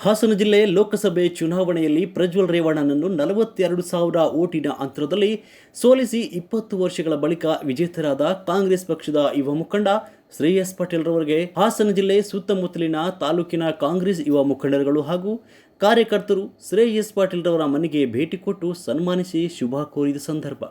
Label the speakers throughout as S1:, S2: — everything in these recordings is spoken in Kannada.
S1: ಹಾಸನ ಜಿಲ್ಲೆ ಲೋಕಸಭೆ ಚುನಾವಣೆಯಲ್ಲಿ ಪ್ರಜ್ವಲ್ ರೇವಣ್ಣನನ್ನು ನಲವತ್ತೆರಡು ಸಾವಿರ ಓಟಿನ ಅಂತರದಲ್ಲಿ ಸೋಲಿಸಿ ಇಪ್ಪತ್ತು ವರ್ಷಗಳ ಬಳಿಕ ವಿಜೇತರಾದ ಕಾಂಗ್ರೆಸ್ ಪಕ್ಷದ ಯುವ ಮುಖಂಡ ಶ್ರೇಯಸ್ ಪಟೇಲ್ ರವರಿಗೆ ಹಾಸನ ಜಿಲ್ಲೆ ಸುತ್ತಮುತ್ತಲಿನ ತಾಲೂಕಿನ ಕಾಂಗ್ರೆಸ್ ಯುವ ಮುಖಂಡರುಗಳು ಹಾಗೂ ಕಾರ್ಯಕರ್ತರು ಶ್ರೇಯಸ್ ಪಾಟೀಲ್ ರವರ ಮನೆಗೆ ಭೇಟಿ ಕೊಟ್ಟು ಸನ್ಮಾನಿಸಿ ಶುಭ ಕೋರಿದ ಸಂದರ್ಭ.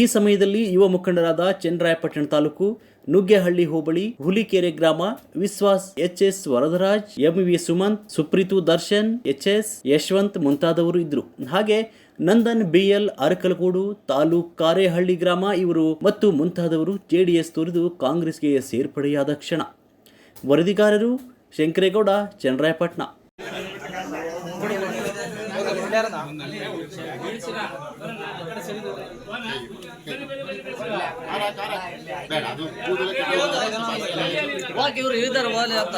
S1: ಈ ಸಮಯದಲ್ಲಿ ಯುವ ಮುಖಂಡರಾದ ಚನ್ನರಾಯಪಟ್ಟಣ ತಾಲೂಕು ನುಗ್ಗೆಹಳ್ಳಿ ಹೋಬಳಿ ಹುಲಿಕೆರೆ ಗ್ರಾಮ Vishwas H S Varadaraj M V Sumanth, Supreeth Darshan H S Yashwanth ಮುಂತಾದವರು ಇದ್ರು. ಹಾಗೆ ನಂದನ್ ಬಿಎಲ್ ಅರಕಲಗೂಡು ತಾಲೂಕ್ ಕಾರೇಹಳ್ಳಿ ಗ್ರಾಮ ಇವರು ಮತ್ತು ಮುಂತಾದವರು ಜೆಡಿಎಸ್ ತೊರೆದು ಕಾಂಗ್ರೆಸ್ಗೆ ಸೇರ್ಪಡೆಯಾದ ಕ್ಷಣ. ವರದಿಗಾರರು ಶಂಕರೇಗೌಡ, ಚನ್ನರಾಯಪಟ್ಟಣ.
S2: ಬೇಡ ಅದು ಕೂದಲಕ್ಕೆ
S3: ವಾಕ್ ಇವ್ರು ಇದಾರೆ ವಾಲೆ ಅಂತ.